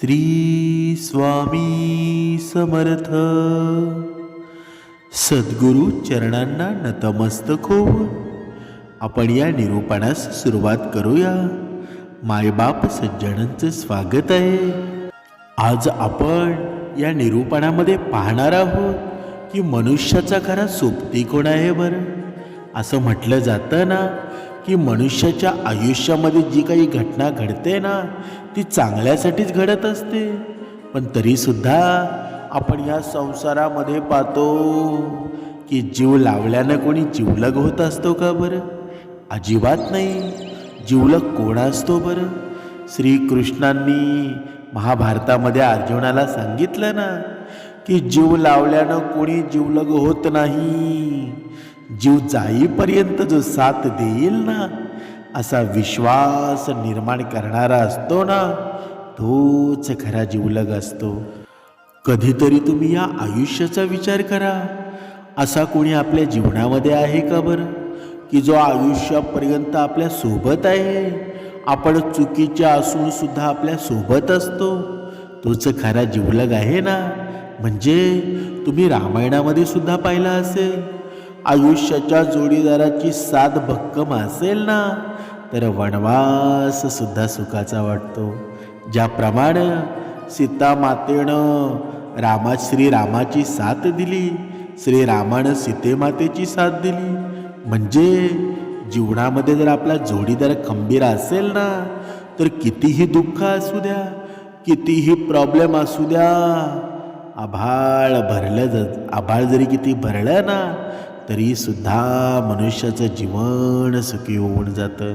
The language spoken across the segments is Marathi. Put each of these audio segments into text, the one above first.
श्री स्वामी समर्थ. सद्गुरु चरणांना नतमस्तक होऊन आपण या निरूपणास सुरुवात करूया. मायबाप सज्जनांचं स्वागत आहे. आज आपण या निरूपणामध्ये पाहणार आहोत की मनुष्याचा खरा सोबती कोण आहे बरं? असं म्हटलं जातं ना की मनुष्याच्या आयुष्यामध्ये जी काही घटना घडते ना ती चांगल्यासाठीच घडत असते. पण तरीसुद्धा आपण या संसारामध्ये पाहतो की जीव लावल्यानं कोणी जिवलग होत असतो का बरं? अजिबात नाही. जिवलग कोण असतो बरं? श्रीकृष्णांनी महाभारतामध्ये अर्जुनाला सांगितलं ना की जीव लावल्यानं कोणी जिवलग होत नाही. जीव जाईपर्यंत जो साथ देईल ना असा विश्वास निर्माण करणारा असतो ना तोच खरा जिवलग असतो. कधीतरी तुम्ही या आयुष्याचा विचार करा. असा कोणी आपल्या जीवनामध्ये आहे का बरं? की जो आयुष्यापर्यंत आपल्यासोबत आहे. आपण चुकीचे असून सुद्धा आपल्यासोबत असतो. तोच खरा जिवलग आहे ना? म्हणजे तुम्ही रामायणामध्ये सुद्धा पाहिला असेल. आयुष्याच्या जोडीदाराची साथ भक्कम असेल ना? तर वनवास सुद्धा सुखाचा वाटतो. ज्याप्रमाणे सीता मातेनं रामा श्रीरामाची साथ दिली श्रीरामानं सीतेमातेची साथ दिली. म्हणजे जीवनामध्ये जर आपला जोडीदार खंबीर असेल ना तर कितीही दुःख असू द्या कितीही प्रॉब्लेम असू द्या आभाळ भरलं ज आभाळ जरी किती भरलं ना तरीसुद्धा मनुष्याचं जीवन सुखी होऊन जातं.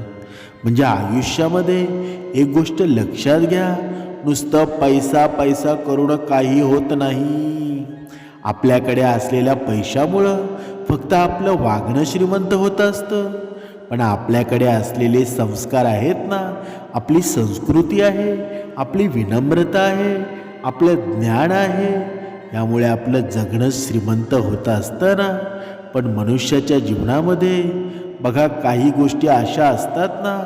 म्हणजे आयुष्यामध्ये एक गोष्ट लक्षात घ्या नुसतं पैसा पैसा करून काही होत नाही. आपल्याकडे असलेल्या पैशामुळं फक्त आपलं वागणं श्रीमंत होत असतं. पण आपल्याकडे असलेले संस्कार आहेत ना आपली संस्कृती आहे आपली विनम्रता आहे आपलं ज्ञान आहे यामुळे आपलं जगणं श्रीमंत होत असतं ना. पण मनुष्याच्या जीवनामध्ये बघा काही गोष्टी अशा असतात ना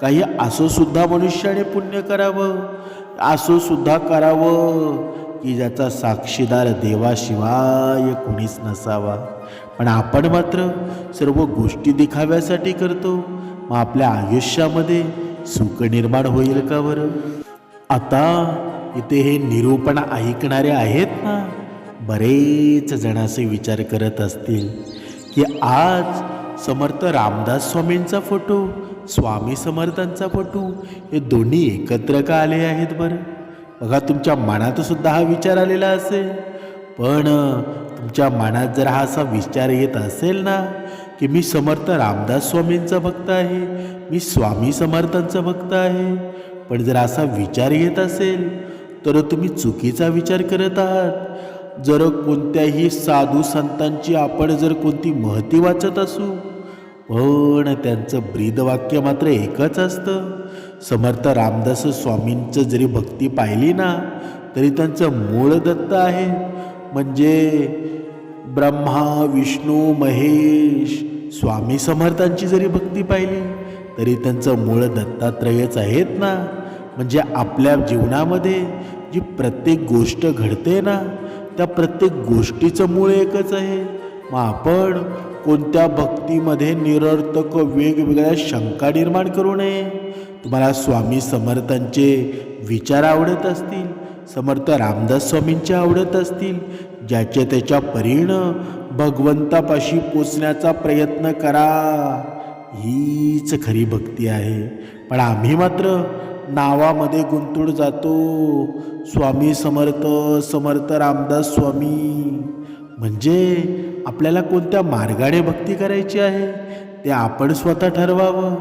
काही असंसुद्धा मनुष्याने पुण्य करावं असंसुद्धा करावं की ज्याचा साक्षीदार देवाशिवाय कुणीच नसावा. पण आपण मात्र सर्व गोष्टी दिखाव्यासाठी करतो. मग आपल्या आयुष्यामध्ये सुख निर्माण होईल का बरं? आता इथे हे निरूपण ऐकणारे आहेत ना बरेच जण असे विचार करत असतील की आज समर्थ रामदास स्वामींचा फोटो स्वामी समर्थांचा फोटो हे दोन्ही एकत्र का आले आहेत बरं? बघा तुमच्या मनात सुद्धा हा विचार आलेला असेल. पण तुमच्या मनात जर हा असा विचार येत असेल ना की मी समर्थ रामदास स्वामींचा भक्त आहे मी स्वामी समर्थांचा भक्त आहे पण जर असा विचार येत असेल तर तुम्ही चुकीचा विचार करत आहात. जर कोणत्याही साधू संतांची आपण जर कोणती महती वाचत असू पण त्यांचं ब्रीदवाक्य मात्र एकच असतं. समर्थ रामदास स्वामींचं जरी भक्ती पाहिली ना तरी त्यांचं मूळ दत्त आहे. म्हणजे ब्रह्मा विष्णू महेश स्वामी समर्थांची जरी भक्ती पाहिली तरी त्यांचं मूळ दत्तात्रयच आहेत ना. म्हणजे आपल्या जीवनामध्ये जी प्रत्येक गोष्ट घडते ना त्या प्रत्येक गोष्टीचं मूळ एकच आहे. मग आपण कोणत्या भक्तीमध्ये निरर्थक वेगवेगळ्या शंका निर्माण करू नये? तुम्हाला स्वामी समर्थांचे विचार आवडत असतील. समर्थ रामदास स्वामींचे आवडत असतील. ज्याच्या त्याच्या परीनं भगवंतापाशी पोचण्याचा प्रयत्न करा. हीच खरी भक्ती आहे. पण आम्ही मात्र नावामध्ये गुंतून जातो. स्वामी समर्थ समर्थ रामदास स्वामी. म्हणजे आपल्याला कोणत्या मार्गाने भक्ती करायची आहे? ते आपण स्वतः ठरवावं.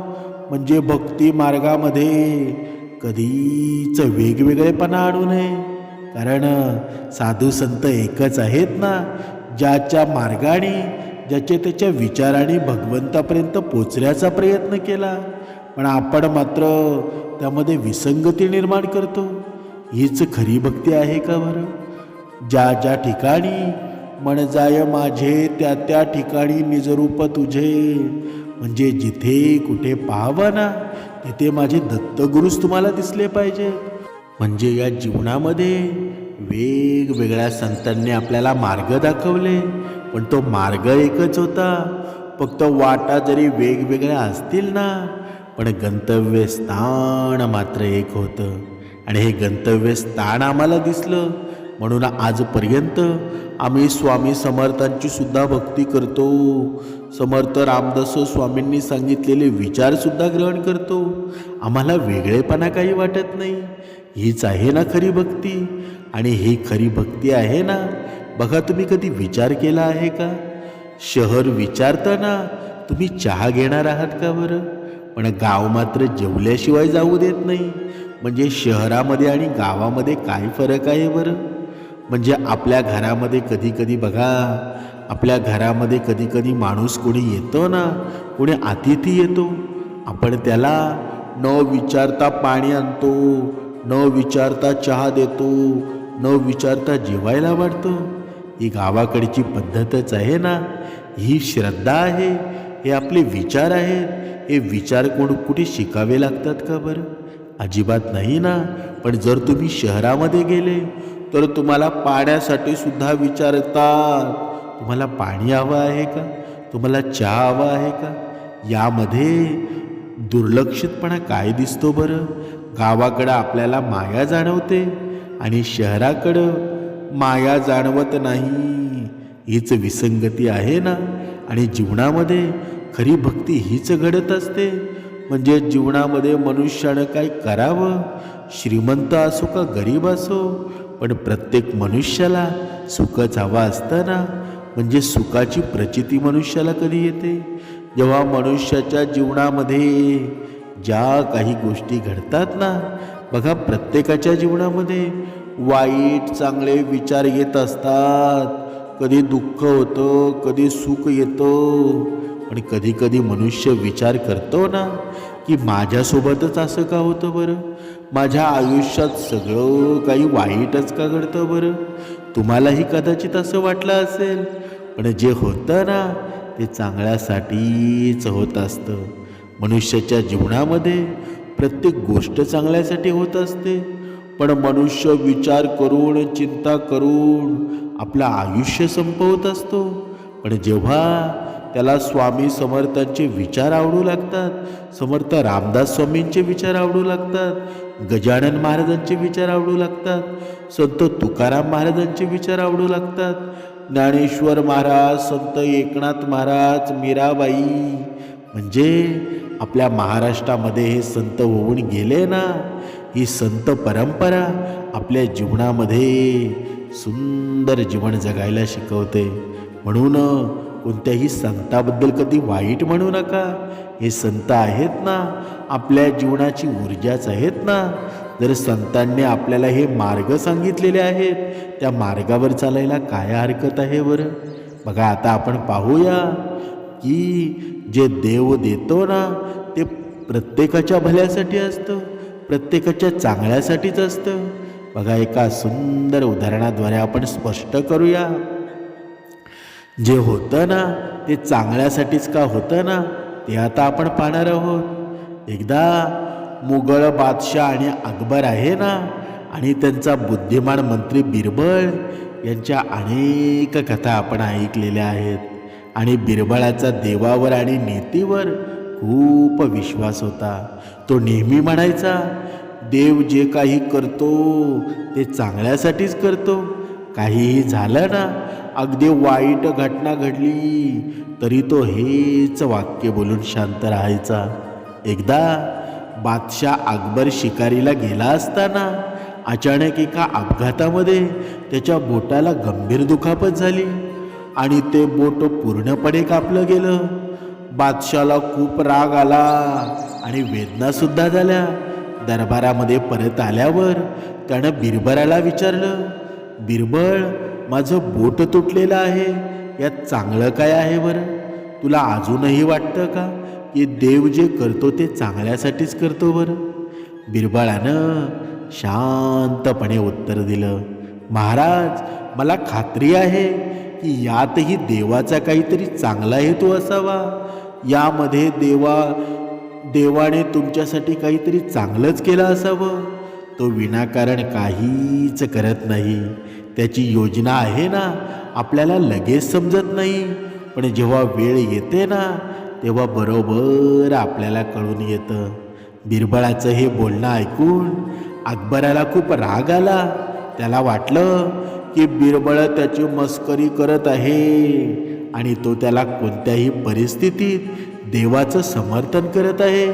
म्हणजे भक्ती मार्गामध्ये कधीच वेगवेगळेपणा आणू नये. कारण साधू संत एकच आहेत ना ज्याच्या मार्गाने ज्याच्या त्याच्या विचाराने भगवंतापर्यंत पोचण्याचा प्रयत्न केला. पण आपण मात्र त्यामध्ये विसंगती निर्माण करतो. हीच खरी भक्ती आहे का बरं? ज्या ज्या ठिकाणी मन जाय माझे त्या त्या ठिकाणी निजरूप तुझे. म्हणजे जिथे कुठे पाहावं ना तिथे माझे दत्तगुरूच तुम्हाला दिसले पाहिजे. म्हणजे या जीवनामध्ये वेगवेगळ्या संतांनी आपल्याला मार्ग दाखवले. पण तो मार्ग एकच होता. फक्त वाटा जरी वेगवेगळ्या असतील ना पण गंतव्यस्थान मात्र एक होतं. आणि हे गंतव्यस्थान आम्हाला दिसलं. म्हणून आजपर्यंत आम्ही स्वामी समर्थांची सुद्धा भक्ती करतो. समर्थ रामदास स्वामींनी सांगितलेले विचारसुद्धा ग्रहण करतो. आम्हाला वेगळेपणा काही वाटत नाही. हीच आहे ना खरी भक्ती? आणि ही खरी भक्ती आहे ना? बघा तुम्ही कधी विचार केला आहे का? शहर विचारताना तुम्ही चहा घेणार आहात का बरं? पण गाव मात्र जेवल्याशिवाय जाऊ देत नाही. म्हणजे शहरामध्ये आणि गावामध्ये काय फरक आहे बरं? म्हणजे आपल्या घरामध्ये कधी कधी बघा आपल्या घरामध्ये कधी कधी माणूस कोणी येतो ना कोणी अतिथी येतो. आपण त्याला न विचारता पाणी आणतो न विचारता चहा देतो न विचारता जेवायला वाढतो. ही गावाकडची पद्धतच आहे ना. ही श्रद्धा आहे हे आपले विचार आहेत. हे विचार कोण कुठे शिकावे लागतात का बरं? अजिबात नाही ना. पण जर तुम्ही शहरामध्ये गेले तर तुम्हाला पाण्यासाठी सुद्धा विचारतात तुम्हाला पाणी हवं आहे का? तुम्हाला चहा हवा आहे का? यामध्ये दुर्लक्षितपणा काय दिसतो बरं? गावाकडं आपल्याला माया जाणवते आणि शहराकडं माया जाणवत नाही. हीच विसंगती आहे ना. आणि जीवनामध्ये खरी भक्ती हीच घडत असते. म्हणजे जीवनामध्ये मनुष्यानं काय करावं? श्रीमंत असो का गरीब असो? पण प्रत्येक मनुष्याला सुखच हवा असताना म्हणजे सुखाची प्रचिती मनुष्याला कधी येते? जेव्हा मनुष्याच्या जीवनामध्ये ज्या काही गोष्टी घडतात ना बघा प्रत्येकाच्या जीवनामध्ये. वाईट चांगले विचार येत असतात. कधी दुःख होतं कधी सुख येतं. आणि कधी कधी मनुष्य विचार करतो ना की माझ्यासोबतच असं का होतं बरं? माझ्या आयुष्यात सगळं काही वाईटच का घडतं बरं? तुम्हालाही कदाचित असं वाटलं असेल पण जे होतं ना ते चांगल्यासाठीच होत असतं. मनुष्याच्या जीवनामध्ये प्रत्येक गोष्ट चांगल्यासाठी होत असते पण मनुष्य विचार करून चिंता करून आपलं आयुष्य संपवत असतो. पण जेव्हा त्याला स्वामी समर्थांचे विचार आवडू लागतात. समर्थ रामदास स्वामींचे विचार आवडू लागतात. गजानन महाराजांचे विचार आवडू लागतात. संत तुकाराम महाराजांचे विचार आवडू लागतात. ज्ञानेश्वर महाराज संत एकनाथ महाराज मीराबाई. म्हणजे आपल्या महाराष्ट्रामध्ये हे संत होऊन गेले ना? ही संत परंपरा आपल्या जीवनामध्ये सुंदर जीवन जगायला शिकवते. म्हणून कोणत्याही संताबद्दल कधी वाईट म्हणू नका. हे संत आहेत ना आपल्या जीवनाची ऊर्जाच आहेत ना. जर संतांनी आपल्याला हे मार्ग सांगितलेले आहेत त्या मार्गावर चालायला काय हरकत आहे बरं? बघा आता आपण पाहूया की जे देव देतो ना ते प्रत्येकाच्या भल्यासाठी असतं प्रत्येकाच्या चांगल्यासाठीच असतं. बघा एका सुंदर उदाहरणाद्वारे आपण स्पष्ट करूया. जे होतं ना ते चांगल्यासाठीच का होतं ना ते आता आपण पाहणार आहोत. एकदा मुघळ बादशाह आणि अकबर आहे ना आणि त्यांचा बुद्धिमान मंत्री बिरबळ यांच्या अनेक कथा आपण ऐकलेल्या आहेत. आणि बिरबळाचा देवावर आणि नीतीवर खूप विश्वास होता. तो नेहमी म्हणायचा देव जे काही करतो ते चांगल्यासाठीच करतो. काहीही झालं ना अगदी वाईट घटना घडली तरी तो हेच वाक्य बोलून शांत राहायचा. एकदा बादशाह अकबर शिकारीला गेला असताना अचानक एका अपघातामध्ये त्याच्या बोटाला गंभीर दुखापत झाली आणि ते बोट पूर्णपणे कापलं गेलं. बादशाला खूप राग आला आणि वेदनासुद्धा झाल्या. दरबारामध्ये परत आल्यावर त्यानं बिरबराला विचारलं बिरबळ माझं बोट तुटलेलं आहे. यात चांगलं काय आहे बरं? तुला अजूनही वाटतं का की देव जे करतो ते चांगल्यासाठीच करतो बरं? बिरबळानं शांतपणे उत्तर दिलं. महाराज मला खात्री आहे की यातही देवाचा काहीतरी चांगला हेतू असावा. यामध्ये देवा देवाने तुमच्यासाठी काहीतरी चांगलंच केलं असावं. तो विनाकारण काहीच करत नाही. त्याची योजना आहे ना आपल्याला लगेच समजत नाही. पण जेव्हा वेळ येते ना तेव्हा बरोबर आपल्याला कळून येतं. बिरबळाचं हे बोलणं ऐकून अकबराला खूप राग आला. त्याला वाटलं की बिरबळ त्याची मस्करी करत आहे आणि तो त्याला कोणत्याही परिस्थितीत देवाचं समर्थन करत आहे.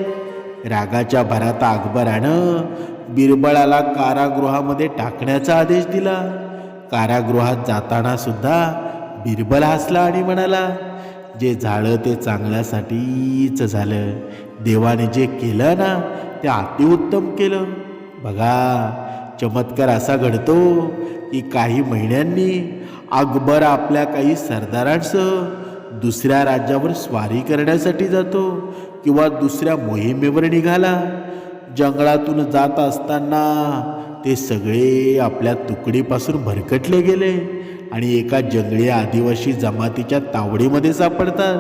रागाच्या भरात अकबरानं बिरबळाला कारागृहामध्ये टाकण्याचा आदेश दिला. कारागृहात जाताना सुद्धा बिरबल हसला आणि म्हणाला जे झालं ते चांगल्यासाठीच झालं. देवाने जे केलं ना ते अतिउत्तम केलं. बघा चमत्कार असा घडतो की काही महिन्यांनी अकबर आपल्या काही सरदारांसह दुसऱ्या राज्यावर स्वारी करण्यासाठी जातो किंवा दुसऱ्या मोहिमेवर निघाला. जंगलातून जात असताना ते सगळे आपल्या तुकडीपासून भरकटले गेले आणि एका जंगली आदिवासी जमातीच्या तावडीमध्ये सापडतात.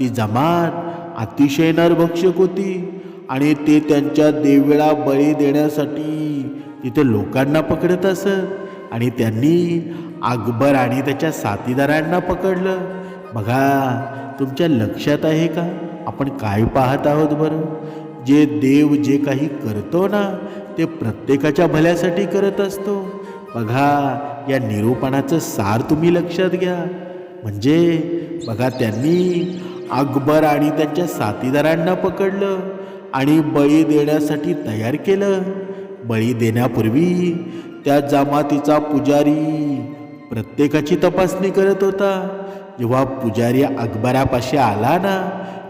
ती जमात अतिशय नरभक्षक होती आणि ते त्यांच्या देवीला बळी देण्यासाठी तिथे लोकांना पकडत असत आणि त्यांनी अकबर आणि त्याच्या साथीदारांना पकडलं. बघा तुमच्या लक्षात आहे का? आपण काय पाहत आहोत बरं? जे देव जे काही करतो ना ते प्रत्येकाच्या भल्यासाठी करत असतो. बघा या निरूपणाचं सार तुम्ही लक्षात घ्या. म्हणजे बघा त्यांनी अकबर आणि त्यांच्या साथीदारांना पकडलं आणि बळी देण्यासाठी तयार केलं. बळी देण्यापूर्वी त्या जमातीचा पुजारी प्रत्येकाची तपासणी करत होता. जेव्हा पुजारी अकबरापाशी आला ना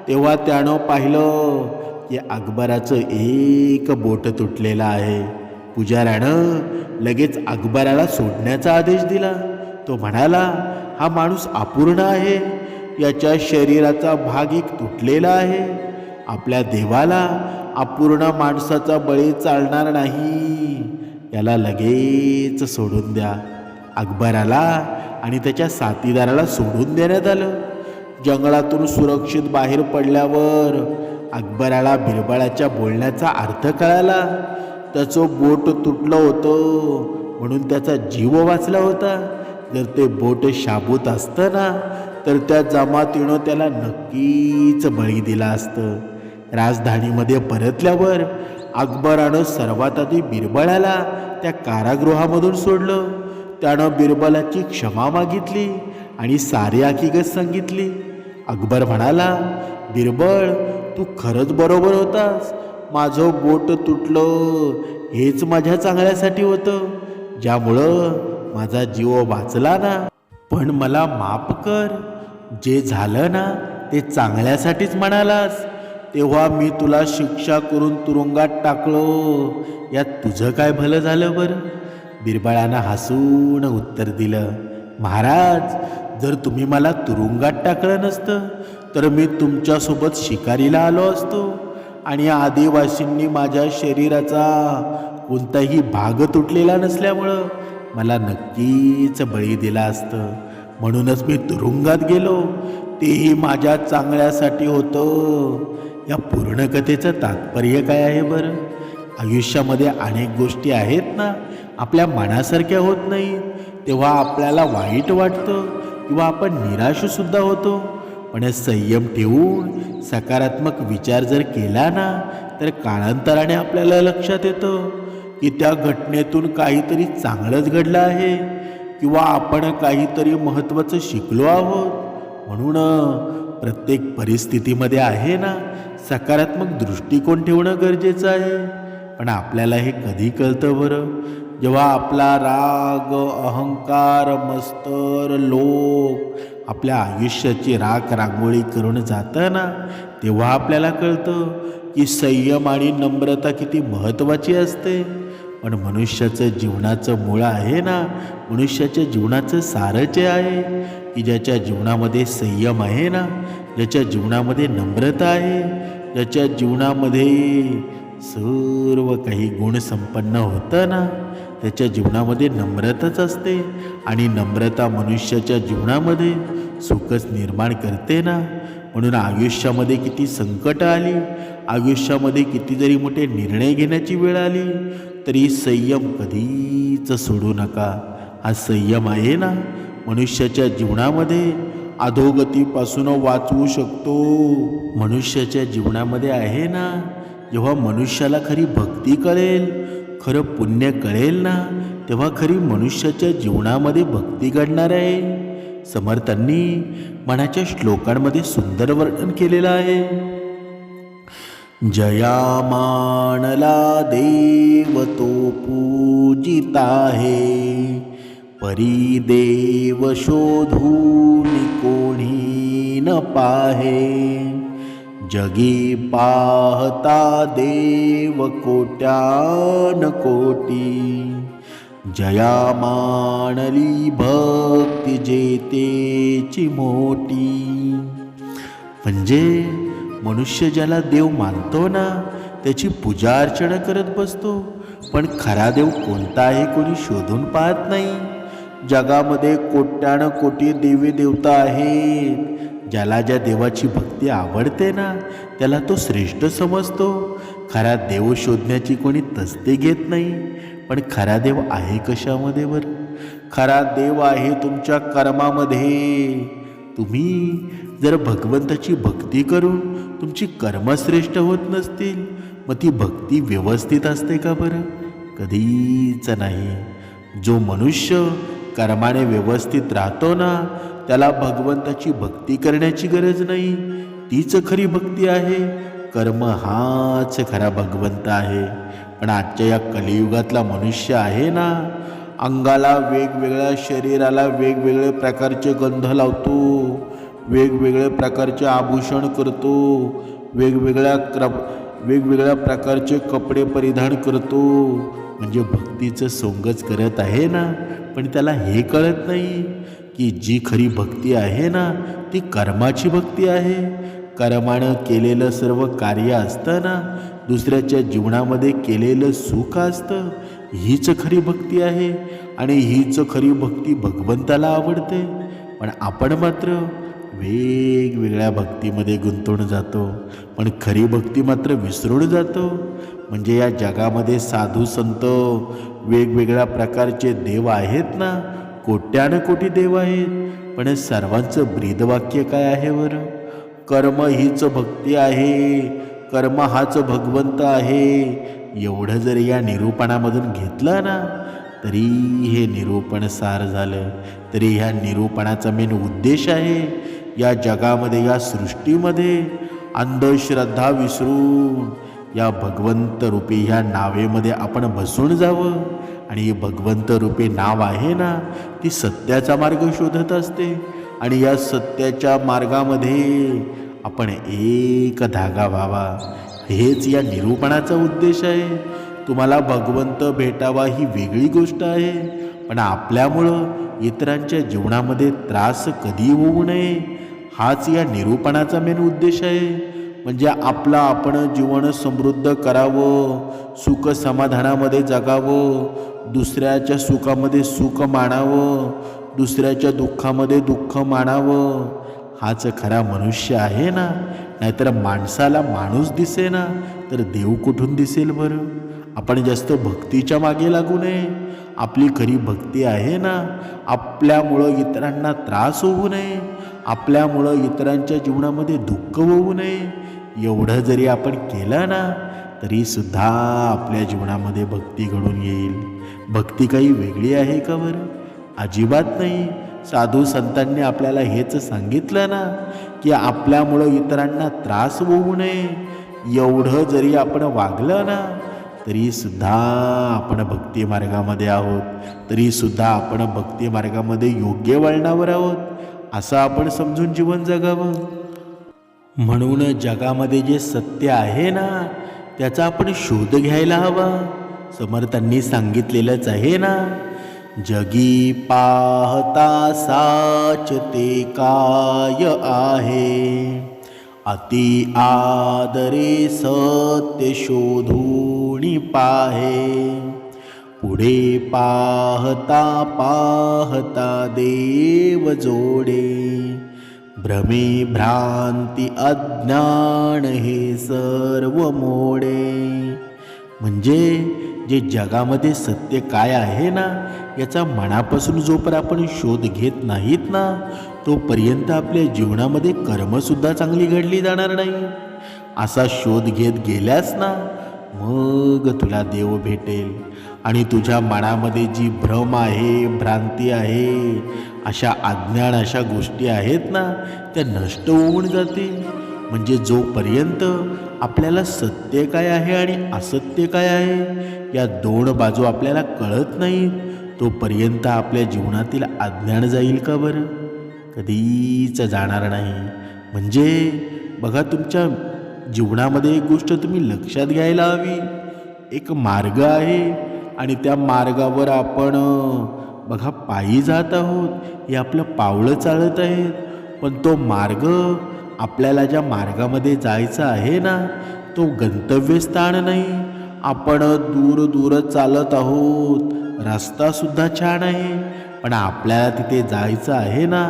तेव्हा त्यानं पाहिलं की अकबराचं एक बोट तुटलेलं आहे. पुजाऱ्यानं लगेच अकबराला सोडण्याचा आदेश दिला. तो म्हणाला हा माणूस अपूर्ण आहे. याच्या शरीराचा भाग एक तुटलेला आहे. आपल्या देवाला अपूर्ण माणसाचा बळी चालणार नाही. याला लगेच सोडून द्या. अकबराला आणि त्याच्या साथीदाराला सोडून देण्यात आलं. जंगलातून सुरक्षित बाहेर पडल्यावर अकबराला बिरबळाच्या बोलण्याचा अर्थ कळाला. त्याचं बोट तुटलं होतं म्हणून त्याचा जीव वाचला होता. जर ते बोट शाबूत असतं ना तर त्या जमातीनं त्याला नक्कीच बळी दिला असतं. राजधानीमध्ये परतल्यावर अकबरानं सर्वात आधी बिरबळाला त्या कारागृहामधून सोडलं. त्यानं बिरबलाची क्षमा मागितली आणि सारी हकीकत सांगितली. अकबर म्हणाला बिरबळ तू खरंच बरोबर होतास. माझं बोट तुटलं. हेच माझ्या चांगल्यासाठी होतं. ज्यामुळं माझा जीव वाचला ना. पण मला माफ कर. जे झालं ना ते चांगल्यासाठीच म्हणालास. तेव्हा मी तुला शिक्षा करून तुरुंगात टाकलो. यात तुझं काय भलं झालं बरं? बिरबळानं हसून उत्तर दिलं महाराज जर तुम्ही मला तुरुंगात टाकलं नसतं तर मी तुमच्यासोबत शिकारीला आलो असतो. आणि आदिवासींनी माझ्या शरीराचा कोणताही भाग तुटलेला नसल्यामुळं मला नक्कीच बळी दिला असतं. म्हणूनच मी तुरुंगात गेलो. तेही माझ्या चांगल्यासाठी होतं. या पूर्ण कथेचं तात्पर्य काय आहे बरं? आयुष्यामध्ये अनेक गोष्टी आहेत ना आपल्या मनासारख्या होत नाहीत. तेव्हा आपल्याला वाईट वाटतं किंवा आपण निराशसुद्धा होतो. पण संयम ठेवून सकारात्मक विचार जर केला ना तर काळांतराने आपल्याला लक्षात येतं की त्या घटनेतून काहीतरी चांगलंच घडलं आहे किंवा आपण काहीतरी महत्त्वाचं शिकलो आहोत. म्हणून प्रत्येक परिस्थितीमध्ये आहे ना सकारात्मक दृष्टिकोन ठेवणं गरजेचं आहे. पण आपल्याला हे कधी कळतं बरं? जेव्हा आपला राग अहंकार मस्तर लोभ आपल्या आयुष्याची राख रांगोळी करून जातं ना तेव्हा आपल्याला कळतं की संयम आणि नम्रता किती महत्त्वाची असते. पण मनुष्याचं जीवनाचं मूळ आहे ना मनुष्याच्या जीवनाचं सारच आहे की ज्याच्या जीवनामध्ये संयम आहे ना ज्याच्या जीवनामध्ये नम्रता आहे ज्याच्या जीवनामध्ये सर्व काही गुण संपन्न होतं ना त्याच्या जीवनामध्ये नम्रताच असते. आणि नम्रता मनुष्याच्या जीवनामध्ये सुखच निर्माण करते ना? म्हणून आयुष्यामध्ये किती संकट आली आयुष्यामध्ये किती जरी मोठे निर्णय घेण्याची वेळ आली तरी संयम कधीच सोडू नका. हा संयम आहे ना? मनुष्याच्या जीवनामध्ये अधोगतीपासून वाचवू शकतो. मनुष्याच्या जीवनामध्ये आहे ना? जेव्हा मनुष्याला खरी भक्ती कळेल खरं पुण्य कळेल ना? तेव्हा खरी मनुष्याच्या जीवनामध्ये भक्ती घडणार आहे. समर्थांनी मनाच्या श्लोकांमध्ये सुंदर वर्णन केलेलं आहे. जया मानला देव तो पूजित आहे. परी देव शोधून कोणी न पाहे. जगी पाहता देव कोट्यान कोटी. जया मानली भक्ती जेतेची मोठी म्हणजे मनुष्य ज्याला देव मानतो ना त्याची पूजा अर्चना करत बसतो. पण खरा देव कोणता आहे कोणी शोधून पाहत नाही. जगामध्ये कोट्यानं कोटी देवी देवता आहेत. ज्याला ज्या देवाची भक्ती आवडते ना त्याला तो श्रेष्ठ समजतो. खरा देव शोधण्याची कोणी तस्ते घेत नाही पण खरा देव आहे कशामध्ये बरं? खरा देव आहे तुमच्या कर्मामध्ये. तुम्ही जर भगवंताची भक्ती करून तुमची कर्म श्रेष्ठ होत नसतील मग ती भक्ती व्यवस्थित असते का बरं? कधीच नाही. जो मनुष्य कर्माने व्यवस्थित राहतो ना त्याला भगवंताची भक्ती करण्याची गरज नाही. तीच खरी भक्ती आहे. कर्म हाच खरा भगवंत आहे. पण आजच्या या कलियुगातला मनुष्य आहे ना? अंगाला वेगवेगळ्या शरीराला वेगवेगळे प्रकारचे गंध लावतो. वेगवेगळ्या प्रकारचे आभूषण करतो. वेगवेगळ्या क्र वेगवेगळ्या प्रकारचे कपडे परिधान करतो. म्हणजे भक्तीचं सोंगच करत आहे ना? पण त्याला हे कळत नाही. की जी खरी भक्ती आहे ना ती कर्माची भक्ती आहे. कर्मानं केलेलं सर्व कार्य असतं ना दुसऱ्याच्या जीवनामध्ये केलेलं सुख असतं. हीच खरी भक्ती आहे आणि हीच खरी भक्ती भगवंताला आवडते. पण आपण मात्र वेगवेगळ्या भक्तीमध्ये गुंतून जातो. पण खरी भक्ती मात्र विसरून जातो. म्हणजे या जगामध्ये साधू संत वेगवेगळ्या प्रकारचे देव आहेत ना कोट्यानं कोटी देव आहेत. पण सर्वांचं ब्रीदवाक्य काय आहे बरं? कर्म हीच भक्ती आहे. कर्म हाच भगवंत आहे. एवढं जर या निरूपणामधून घेतलं ना तरी हे निरूपण सार झालं. तरी ह्या निरूपणाचा मेन उद्देश आहे या जगामध्ये या सृष्टीमध्ये अंधश्रद्धा विसरून या भगवंत रूपी ह्या नावेमध्ये आपण बसून जावं. आणि हे भगवंत रूपे नाव आहे ना ती सत्याचा मार्ग शोधत असते. आणि या सत्याच्या मार्गामध्ये आपण एक धागा व्हावा. हेच या निरूपणाचा उद्देश आहे. तुम्हाला भगवंत भेटावा ही वेगळी गोष्ट आहे. पण आपल्यामुळं इतरांच्या जीवनामध्ये त्रास कधी होऊ नये हाच या निरूपणाचा मेन उद्देश आहे. म्हणजे आपलं आपण जीवन समृद्ध करावं सुख समाधानामध्ये जगावं दुसऱ्याच्या सुखामध्ये सुख मानावं दुसऱ्याच्या दुःखामध्ये दुःख मानावं. हाच खरा मनुष्य आहे ना? नाहीतर माणसाला माणूस दिसे ना तर देव कुठून दिसेल बरं? आपण जास्त भक्तीच्या मागे लागू नये. आपली खरी भक्ती आहे ना? आपल्यामुळं इतरांना त्रास होऊ नये. आपल्यामुळं इतरांच्या जीवनामध्ये दुःख होऊ नये. एवढं जरी आपण केलं ना तरीसुद्धा आपल्या जीवनामध्ये भक्ती घडून येईल. भक्ती काही वेगळी आहे का बरं? अजिबात नाही. साधू संतांनी आपल्याला हेच सांगितलं ना की आपल्यामुळं इतरांना त्रास होऊ नये. एवढं जरी आपण वागलं ना तरीसुद्धा आपण भक्ती मार्गामध्ये आहोत. तरीसुद्धा आपण भक्ती मार्गामध्ये योग्य वळणावर आहोत. असं आपण समजून जीवन जगावं. म्हणून जगामध्ये जे सत्य आहे ना त्याचा आपण शोध घ्यायला हवा. समर्थांनी सांगितलेलंच आहे ना? जगी पाहता साच ते काय आहे? अति आदरे सत्य शोधूणी पाहे. पुढे पाहता पाहता देव जोडे. भ्रमे भ्रांती अज्ञान हे सर्व मोडे. म्हणजे जे जगामध्ये सत्य काय आहे ना याचा मनापासून जोपर्यंत आपण शोध घेत नाहीत ना तोपर्यंत आपल्या जीवनामध्ये कर्मसुद्धा चांगली घडली जाणार नाही. असा शोध घेत गेल्यास ना मग तुला देव भेटेल. आणि तुझ्या मनामध्ये जी भ्रम आहे भ्रांती आहे अशा अज्ञान अशा गोष्टी आहेत ना त्या नष्ट होऊन जातील. म्हणजे जोपर्यंत आपल्याला सत्य काय आहे आणि असत्य काय आहे? या दोन बाजू आपल्याला कळत नाहीत. तोपर्यंत आपल्या जीवनातील अज्ञान जाईल का बरं? कधीच जाणार नाही. म्हणजे बघा तुमच्या जीवनामध्ये एक गोष्ट तुम्ही लक्षात घ्यायला हवी. एक मार्ग आहे आणि त्या मार्गावर आपण बघा पायी जात आहोत. हे आपलं पावलं चालत आहेत. पण तो मार्ग आपल्याला ज्या मार्गामध्ये जायचं आहे ना तो गंतव्यस्थान नाही. आपण दूर दूर चालत आहोत. रस्तासुद्धा छान आहे. पण आपल्याला तिथे जायचं आहे ना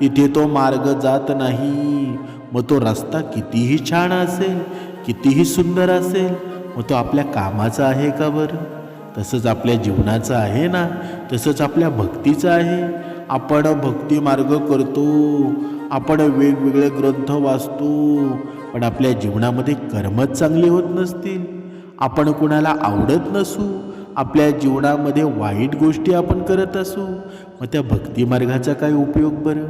तिथे तो मार्ग जात नाही. मग तो रस्ता कितीही छान असेल कितीही सुंदर असेल मग तो आपल्या कामाचा आहे का बरं? तसंच आपल्या जीवनाचं आहे ना तसंच आपल्या भक्तीचं आहे. आपण भक्ती मार्ग करतो. आपण वेगवेगळे ग्रंथ वाचतो पण आपल्या जीवनामध्ये कर्मच चांगली होत नसतील. आपण कुणाला आवडत नसू आपल्या जीवनामध्ये वाईट गोष्टी आपण करत असू मग त्या भक्तिमार्गाचा काय उपयोग बरं?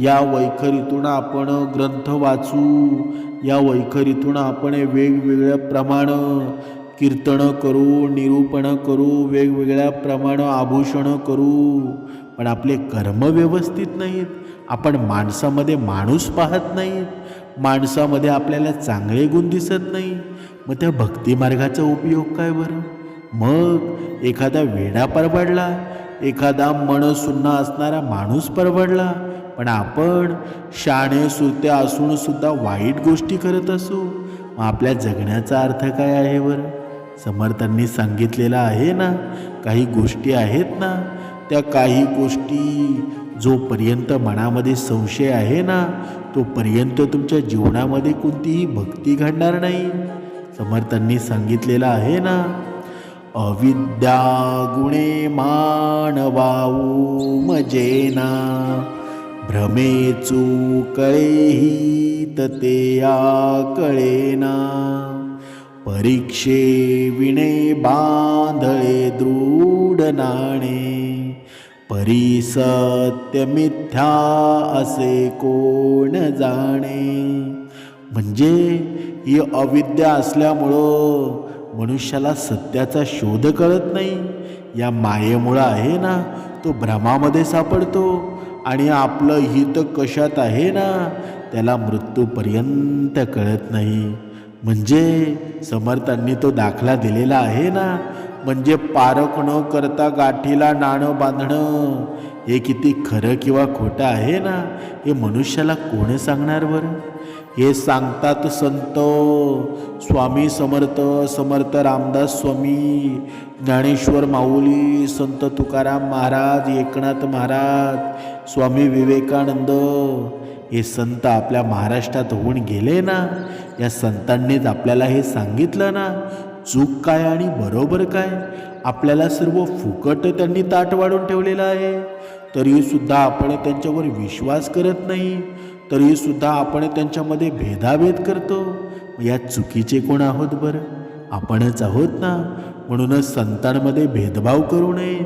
या वैखरीतून आपण ग्रंथ वाचू या वैखरीतून आपण वेगवेगळ्या प्रमाण कीर्तनं करू निरूपणं करू वेगवेगळ्या प्रमाणं आभूषणं करू पण आपले कर्म व्यवस्थित नाहीत. आपण माणसामध्ये माणूस पाहत नाहीत माणसामध्ये आपल्याला चांगले गुण दिसत नाही. मग त्या भक्तिमार्गाचा उपयोग काय बरं? मग एखादा वेडा परवडला एखादा मनसुन्ना असणारा माणूस परवडला पण आपण शाणे सुरते असून सुद्धा वाईट गोष्टी करत असू मग आपल्या जगण्याचा अर्थ काय आहे बरं? समर्थांनी सांगितलेलं आहे ना काही गोष्टी आहेत ना त्या काही गोष्टी जोपर्यंत मनामध्ये संशय आहे ना तोपर्यंत तुमच्या जीवनामध्ये कोणतीही भक्ती घडणार नाही. समर्थांनी सांगितलेलं आहे ना अविद्या गुणे मानवाऊ मजेना भ्रमे चूकळेही तते कळेना परीक्षे विणे बांधळे दृढ नाणे परी सत्य मिथ्या असे कोण जाणे? म्हणजे ही अविद्या असल्यामुळं मनुष्याला सत्याचा शोध कळत नाही. या मायेमुळं आहे ना तो भ्रमामध्ये सापडतो आणि आपलं हित कशात आहे ना त्याला मृत्यूपर्यंत कळत नाही. म्हणजे समर्थांनी तो दाखला दिलेला आहे ना? म्हणजे पारख न करता गाठीला नाणं बांधणं हे किती खरं किंवा खोटं आहे ना? हे मनुष्याला कोण सांगणार बरं? हे सांगतात संत स्वामी समर्थ समर्थ रामदास स्वामी ज्ञानेश्वर माऊली संत तुकाराम महाराज एकनाथ महाराज स्वामी विवेकानंद. हे संत आपल्या महाराष्ट्रात होऊन गेले ना? या संतांनीच आपल्याला हे सांगितलं ना. चूक काय आणि बरोबर काय? आपल्याला सर्व फुकट त्यांनी ताट वाढून ठेवलेलं आहे. तरीसुद्धा आपण त्यांच्यावर विश्वास करत नाही. तरीसुद्धा आपण त्यांच्यामध्ये भेदाभेद करतो. या चुकीचे कोण आहोत बरं? आपणच आहोत ना. म्हणूनच संतांमध्ये भेदभाव करू नये.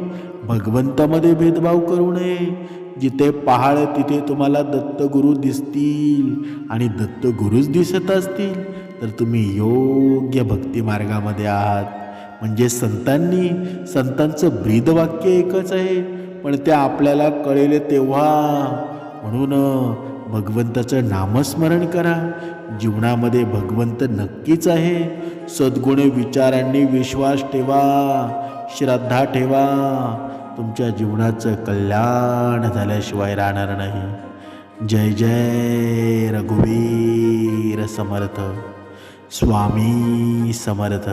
भगवंतामध्ये भेदभाव करू नये. जिथे पहाळ तिथे तुम्हाला दत्तगुरू दिसतील. आणि दत्तगुरूच दिसत असतील तर तुम्ही योग्य भक्ती मार्गामध्ये आहात. म्हणजे संतांनी संतांचं ब्रीदवाक्य एकच आहे पण ते आपल्याला कळेले तेव्हा. म्हणून भगवंताचं नामस्मरण करा. जीवनामध्ये भगवंत नक्कीच आहे. सद्गुण विचारांनी विश्वास ठेवा. श्रद्धा ठेवा. तुमच्या जीवनाचं कल्याण झाल्याशिवाय राहणार नाही. जय जय रघुवीर समर्थ. स्वामी समर्थ.